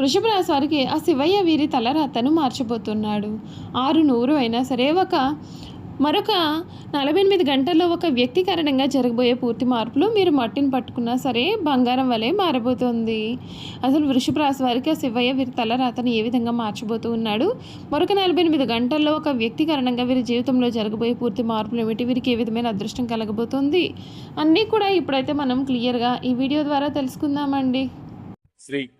వృషభ రాశి వారికి ఆ శివయ్య వీరి తలరాతను మార్చబోతున్నాడు. ఆరు నూరు అయినా సరే ఒక మరొక నలభై ఎనిమిది గంటల్లో ఒక వ్యక్తి కారణంగా జరగబోయే పూర్తి మార్పులు మీరు మట్టిని పట్టుకున్నా సరే బంగారం వలె మారబోతుంది. అసలు వృషభ రాశి వారికి ఆ శివయ్య వీరి తలరాతను ఏ విధంగా మార్చబోతూ ఉన్నాడు? మరొక నలభై ఎనిమిది గంటల్లో ఒక వ్యక్తి కారణంగా వీరి జీవితంలో జరగబోయే పూర్తి మార్పులు ఏమిటి? వీరికి ఏ విధమైన అదృష్టం కలగబోతుంది? అన్నీ కూడా ఇప్పుడైతే మనం క్లియర్గా ఈ వీడియో ద్వారా తెలుసుకుందామండి. శ్రీ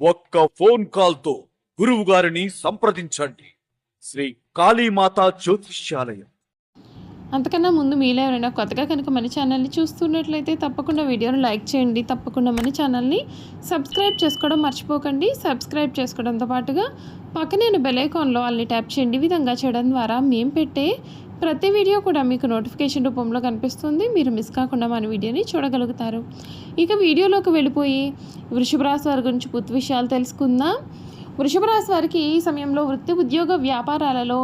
ఒక్క ఫోన్ కాల్తో గురువు గారిని సంప్రదించండి. శ్రీ కాళీమాత జ్యోతిష్యాలయం. అంతకన్నా ముందు మీలో ఎవరైనా కొత్తగా కనుక మన ఛానల్ని చూస్తున్నట్లయితే తప్పకుండా వీడియోను లైక్ చేయండి. తప్పకుండా మన ఛానల్ని సబ్స్క్రైబ్ చేసుకోవడం మర్చిపోకండి. సబ్స్క్రైబ్ చేసుకోవడంతో పాటుగా పక్కనే బెల్ ఐకాన్లో వాళ్ళని ట్యాప్ చేయండి. విధంగా చేయడం ద్వారా మేము పెట్టే ప్రతి వీడియో కూడా మీకు నోటిఫికేషన్ రూపంలో కనిపిస్తుంది. మీరు మిస్ కాకుండా మన వీడియోని చూడగలుగుతారు. ఇక వీడియోలోకి వెళ్ళిపోయి వృషభ రాశి వారి గురించి పూర్తి విషయాలు తెలుసుకుందాం. వృషభ రాశి వారికి ఈ సమయంలో వృత్తి ఉద్యోగ వ్యాపారాలలో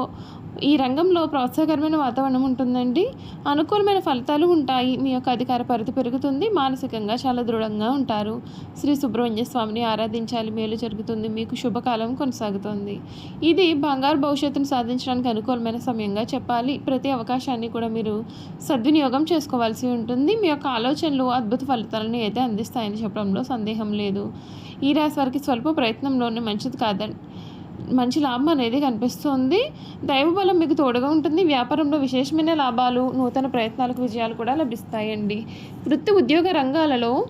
ఈ రంగంలో ప్రోత్సాహకరమైన వాతావరణం ఉంటుందండి. అనుకూలమైన ఫలితాలు ఉంటాయి. మీ యొక్క అధికార పరిధి పెరుగుతుంది. మానసికంగా చాలా దృఢంగా ఉంటారు. శ్రీ సుబ్రహ్మణ్య స్వామిని ఆరాధించాలి. మేలు జరుగుతుంది. మీకు శుభకాలం కొనసాగుతుంది. ఇది బంగారు భవిష్యత్తును సాధించడానికి అనుకూలమైన సమయంగా చెప్పాలి. ప్రతి అవకాశాన్ని కూడా మీరు సద్వినియోగం చేసుకోవాల్సి ఉంటుంది. మీ యొక్క ఆలోచనలు అద్భుత ఫలితాలను అయితే అందిస్తాయని చెప్పడంలో సందేహం లేదు. ఈ రాశి వారికి స్వల్ప ప్రయత్నంలోనే మంచిది కాదండి. మంచి లాభం అనేది కనిపిస్తుంది. దైవబలం మీకు తోడుగా ఉంటుంది. వ్యాపారంలో విశేషమైన లాభాలు నూతన ప్రయత్నాలకు విజయాలు కూడా లభిస్తాయండి. వృత్తి ఉద్యోగ రంగాలలో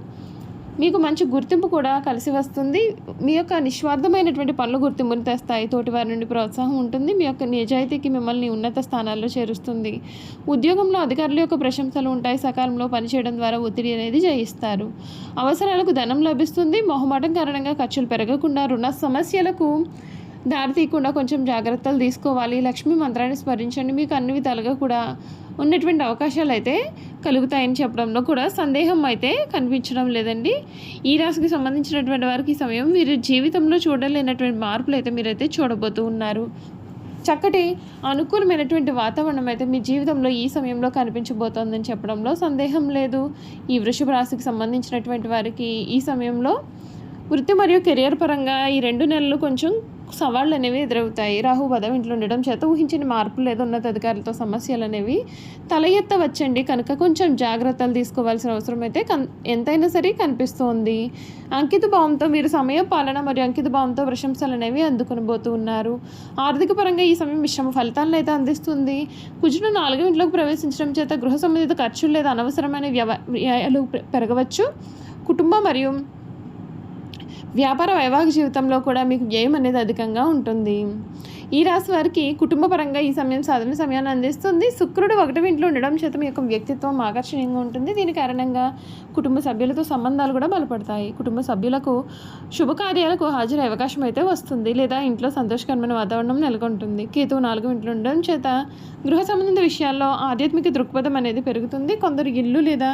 మీకు మంచి గుర్తింపు కూడా కలిసి వస్తుంది. మీ యొక్క నిస్వార్థమైనటువంటి పనులు గుర్తింపుని తెస్తాయి. తోటి వారి నుండి ప్రోత్సాహం ఉంటుంది. మీ యొక్క నిజాయితీకి మిమ్మల్ని ఉన్నత స్థానాల్లో చేరుస్తుంది. ఉద్యోగంలో అధికారుల యొక్క ప్రశంసలు ఉంటాయి. సకాలంలో పనిచేయడం ద్వారా ఒత్తిడి అనేది జయిస్తారు. అవసరాలకు ధనం లభిస్తుంది. మొహమాటం కారణంగా ఖర్చులు పెరగకుండా రుణ సమస్యలకు దారి తీయకుండా కొంచెం జాగ్రత్తలు తీసుకోవాలి. లక్ష్మీ మంత్రాన్ని స్మరించండి. మీకు అన్ని విధాలుగా కూడా ఉన్నటువంటి అవకాశాలు అయితే కలుగుతాయని చెప్పడంలో కూడా సందేహం అయితే కనిపించడం లేదండి. ఈ రాశికి సంబంధించినటువంటి వారికి ఈ సమయం మీరు జీవితంలో చూడలేనటువంటి మార్పులు అయితే మీరైతే చూడబోతూ ఉన్నారు. చక్కటి అనుకూలమైనటువంటి వాతావరణం అయితే మీ జీవితంలో ఈ సమయంలో కనిపించబోతోందని చెప్పడంలో సందేహం లేదు. ఈ వృషభ రాశికి సంబంధించినటువంటి వారికి ఈ సమయంలో వృత్తి మరియు కెరియర్ పరంగా ఈ రెండు నెలలు కొంచెం సవాళ్ళు అనేవి ఎదురవుతాయి. రాహు పదం ఇంట్లో ఉండడం చేత ఊహించిన మార్పులు లేదా ఉన్నతాధికారులతో సమస్యలు అనేవి తల ఎత్తవచ్చండి. కనుక కొంచెం జాగ్రత్తలు తీసుకోవాల్సిన అవసరం అయితే కన్ ఎంతైనా సరే కనిపిస్తోంది. అంకిత భావంతో మీరు సమయ పాలన మరియు అంకిత భావంతో ప్రశంసలు అనేవి అందుకొనబోతూ ఉన్నారు. ఆర్థిక పరంగా ఈ సమయం మిశ్రమ ఫలితాలను అయితే అందిస్తుంది. కుజుడు నాలుగో ఇంట్లోకి ప్రవేశించడం చేత గృహ సంబంధిత ఖర్చులు లేదా అనవసరమైన వ్యవ వ్యయాలు పెరగవచ్చు. కుటుంబం మరియు వ్యాపార వైవాహిక జీవితంలో కూడా మీకు వ్యయం అనేది అధికంగా ఉంటుంది. ఈ రాశి వారికి కుటుంబపరంగా ఈ సమయం సాధన సమయాన్ని అందిస్తుంది. శుక్రుడు ఒకటి ఇంట్లో ఉండడం చేత మీ యొక్క వ్యక్తిత్వం ఆకర్షణీయంగా ఉంటుంది. దీని కారణంగా కుటుంబ సభ్యులతో సంబంధాలు కూడా బలపడతాయి. కుటుంబ సభ్యులకు శుభకార్యాలకు హాజరయ్యే అవకాశం అయితే వస్తుంది. లేదా ఇంట్లో సంతోషకరమైన వాతావరణం నెలకొంటుంది. కేతువు నాలుగు ఇంట్లో ఉండడం చేత గృహ సంబంధిత విషయాల్లో ఆధ్యాత్మిక దృక్పథం అనేది పెరుగుతుంది. కొందరు ఇల్లు లేదా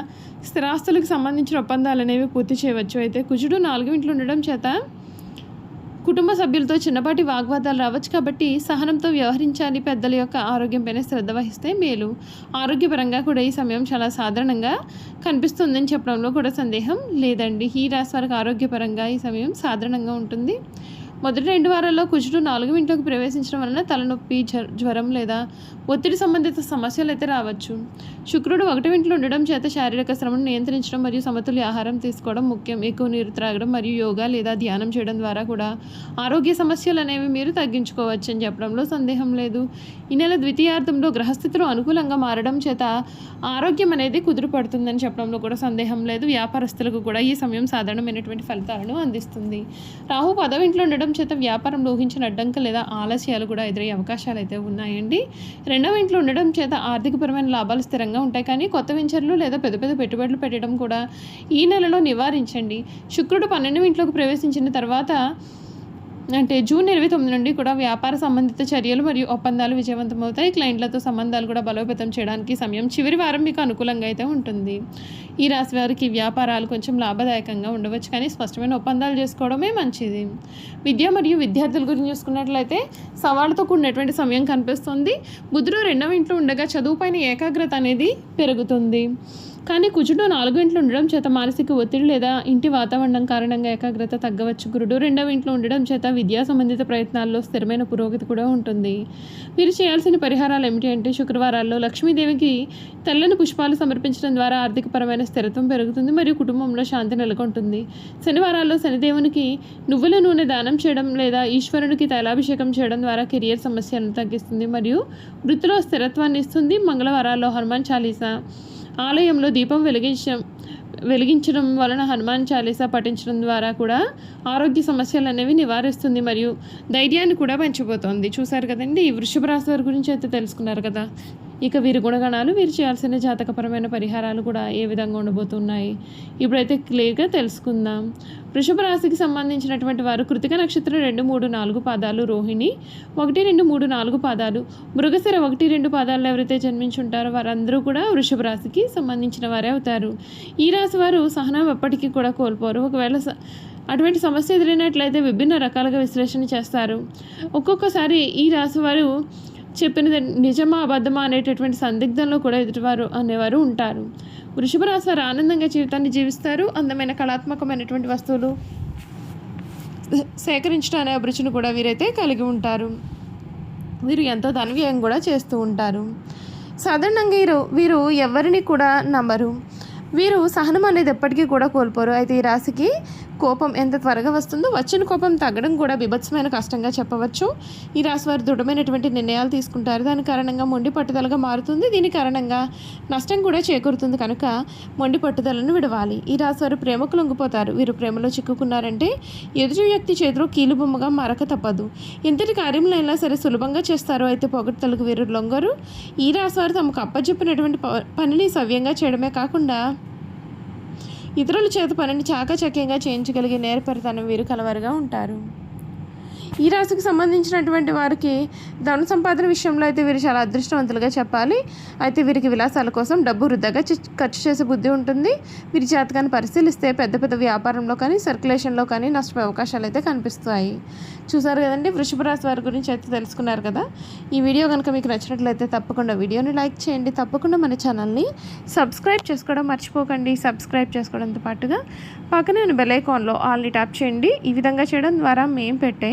స్థిరాస్తులకు సంబంధించిన ఒప్పందాలు అనేవి పూర్తి చేయవచ్చు. అయితే కుజుడు నాలుగు ఇంట్లో ఉండడం చేత కుటుంబ సభ్యులతో చిన్నపాటి వాగ్వాదాలు రావచ్చు కాబట్టి సహనంతో వ్యవహరించాలి పెద్దల యొక్క ఆరోగ్యంపైన శ్రద్ధ వహిస్తే మేలు. ఆరోగ్యపరంగా కూడా ఈ సమయం చాలా సాధారణంగా కనిపిస్తుందని చెప్పడంలో కూడా సందేహం లేదండి. ఈ రాశి వారికి ఆరోగ్యపరంగా ఈ సమయం సాధారణంగా ఉంటుంది. మొదటి రెండు వారాల్లో కుజుడు నాలుగు ఇంట్లోకి ప్రవేశించడం వలన తలనొప్పి జ్వర- జ్వరం లేదా ఒత్తిడి సంబంధిత సమస్యలు అయితే రావచ్చు. శుక్రుడు ఒకటి ఇంట్లో ఉండడం చేత శారీరక శ్రమను నియంత్రించడం మరియు సమతుల్య ఆహారం తీసుకోవడం ముఖ్యం. ఎక్కువ నీరు త్రాగడం మరియు యోగా లేదా ధ్యానం చేయడం ద్వారా కూడా ఆరోగ్య సమస్యలు అనేవి మీరు తగ్గించుకోవచ్చు అని చెప్పడంలో సందేహం లేదు. ఈ నెల ద్వితీయార్థంలో గ్రహస్థితులు అనుకూలంగా మారడం చేత ఆరోగ్యం అనేది కుదురు పడుతుందని చెప్పడంలో కూడా సందేహం లేదు. వ్యాపారస్తులకు కూడా ఈ సమయం సాధారణమైనటువంటి ఫలితాలను అందిస్తుంది. రాహు పదవింట్లో ఉండడం చేత వ్యాపారంలో ఊహించిన అడ్డంక లేదా ఆలస్యాలు కూడా ఎదురయ్యే అవకాశాలు అయితే ఉన్నాయండి. రెండవ ఇంట్లో ఉండడం చేత ఆర్థికపరమైన లాభాలు స్థిరంగా ఉంటాయి. కానీ కొత్త వెంచర్లు లేదా పెద్ద పెద్ద పెట్టుబడులు పెట్టడం కూడా ఈ నెలలో నివారించండి. శుక్రుడు పన్నెండు ఇంట్లోకి ప్రవేశించిన తర్వాత అంటే జూన్ ఇరవై తొమ్మిది నుండి కూడా వ్యాపార సంబంధిత చర్యలు మరియు ఒప్పందాలు విజయవంతమవుతాయి. క్లయింట్లతో సంబంధాలు కూడా బలోపేతం చేయడానికి సమయం చివరి వారం మీకు అనుకూలంగా అయితే ఉంటుంది. ఈ రాశి వారికి వ్యాపారాలు కొంచెం లాభదాయకంగా ఉండవచ్చు కానీ స్పష్టమైన ఒప్పందాలు చేసుకోవడమే మంచిది. విద్య మరియు విద్యార్థుల గురించి చూసుకున్నట్లయితే సవాళ్ళతో కూడినటువంటి సమయం కనిపిస్తుంది. బుధుడు రెండవ ఇంట్లో ఉండగా చదువుపైన ఏకాగ్రత అనేది పెరుగుతుంది. కానీ కుజుడు నాలుగు ఇంట్లో ఉండడం చేత మానసిక ఒత్తిడి లేదా ఇంటి వాతావరణం కారణంగా ఏకాగ్రత తగ్గవచ్చు గురుడు. రెండవ ఇంట్లో ఉండడం చేత విద్యా సంబంధిత ప్రయత్నాల్లో స్థిరమైన పురోగతి కూడా ఉంటుంది. మీరు చేయాల్సిన పరిహారాలు ఏమిటి అంటే శుక్రవారాల్లో లక్ష్మీదేవికి తెల్లని పుష్పాలు సమర్పించడం ద్వారా ఆర్థికపరమైన స్థిరత్వం పెరుగుతుంది మరియు కుటుంబంలో శాంతి నెలకొంటుంది. శనివారాల్లో శనిదేవునికి నువ్వుల నూనె దానం చేయడం లేదా ఈశ్వరునికి తైలాభిషేకం చేయడం ద్వారా కెరియర్ సమస్యలను తగ్గిస్తుంది మరియు వృత్తిలో స్థిరత్వాన్ని ఇస్తుంది. మంగళవారాల్లో హనుమాన్ చాలీసా. ఆలయంలో దీపం వెలిగించడం వెలిగించడం వలన హనుమాన్ చాలీసా పఠించడం ద్వారా కూడా ఆరోగ్య సమస్యలు అనేవి నివారిస్తుంది మరియు ధైర్యాన్ని కూడా పెంచిపోతుంది చూసారు కదండి? ఈ వృషభ రాశి వారి గురించి అయితే తెలుసుకున్నారు కదా? ఇక వీరి గుణగణాలు వీరు చేయాల్సిన జాతకపరమైన పరిహారాలు కూడా ఏ విధంగా ఉండబోతున్నాయి? ఇప్పుడైతే క్లియర్గా తెలుసుకుందాం. వృషభ రాశికి సంబంధించినటువంటి వారు కృతిక నక్షత్రం రెండు మూడు నాలుగు పాదాలు రోహిణి ఒకటి రెండు మూడు నాలుగు పాదాలు మృగశిర ఒకటి రెండు పాదాలు ఎవరైతే జన్మించుంటారో వారందరూ కూడా వృషభ రాశికి సంబంధించిన వారే అవుతారు. ఈ రాశి వారు సహనం ఎప్పటికీ కూడా కోల్పోరు. ఒకవేళ స- అటువంటి సమస్య ఎదురైనట్లయితే విభిన్న రకాలుగా విశ్లేషణ చేస్తారు. ఒక్కొక్కసారి ఈ రాశి వారు చెప్పినది నిజమా అబద్ధమా అనేటటువంటి సందిగ్ధంలో కూడా ఎదుటివారు అనేవారు ఉంటారు. వృషభ రాశి వారు ఆనందంగా జీవితాన్ని జీవిస్తారు. అందమైన కళాత్మకమైనటువంటి వస్తువులు సేకరించడం అనే అభిరుచిని కూడా వీరైతే కలిగి ఉంటారు. వీరు ఎంతో ధనవ్యయం కూడా చేస్తూ ఉంటారు. సాధారణంగా వీరు వీరు ఎవరిని కూడా నమ్మరు. వీరు సహనం అనేది ఎప్పటికీ కూడా కోల్పోరు. అయితే ఈ రాశికి కోపం ఎంత త్వరగా వస్తుందో వచ్చిన కోపం తగ్గడం కూడా బిభత్సమైన కష్టంగా చెప్పవచ్చు. ఈ రాశి వారు దృఢమైనటువంటి నిర్ణయాలు తీసుకుంటారు. దాని కారణంగా మొండి పట్టుదలగా మారుతుంది. దీని కారణంగా నష్టం కూడా చేకూరుతుంది. కనుక మొండి పట్టుదలను విడవాలి. ఈ రాశి వారు ప్రేమకు లొంగిపోతారు. వీరు ప్రేమలో చిక్కుకున్నారంటే ఎదుటి వ్యక్తి చేతిలో కీలుబొమ్మగా మరక తప్పదు. ఎంతటి అయినా సరే సులభంగా చేస్తారు అయితే పొగడ్తలకు వీరు లొంగరు. ఈ రాశి వారు తమకు అప్పచెప్పినటువంటి ప- పనిని సవ్యంగా చేయడమే కాకుండా ఇతరుల చేత పనిని చాకచక్యంగా చేయించగలిగే నేర్పరితనం వీరు కలవారుగా ఉంటారు. ఈ రాశికి సంబంధించినటువంటి వారికి ధన సంపాదన విషయంలో అయితే వీరు చాలా అదృష్టవంతులుగా చెప్పాలి. అయితే వీరికి విలాసాల కోసం డబ్బు వృద్ధాగా ఖర్చు చేసే బుద్ధి ఉంటుంది. వీరి జాతకాన్ని పరిశీలిస్తే పెద్ద పెద్ద వ్యాపారంలో కానీ సర్క్యులేషన్లో కానీ నష్టపోయే అవకాశాలు అయితే కనిపిస్తాయి. చూసారు కదండి వృషభ రాశి వారి గురించి అయితే తెలుసుకున్నారు కదా. ఈ వీడియో కనుక మీకు నచ్చినట్లయితే తప్పకుండా వీడియోని లైక్ చేయండి. తప్పకుండా మన ఛానల్ని సబ్స్క్రైబ్ చేసుకోవడం మర్చిపోకండి. సబ్స్క్రైబ్ చేసుకోవడంతో పాటుగా పక్కనే బెల్ ఐకాన్లో ఆల్ని ట్యాప్ చేయండి. ఈ విధంగా చేయడం ద్వారా మేము పెట్టే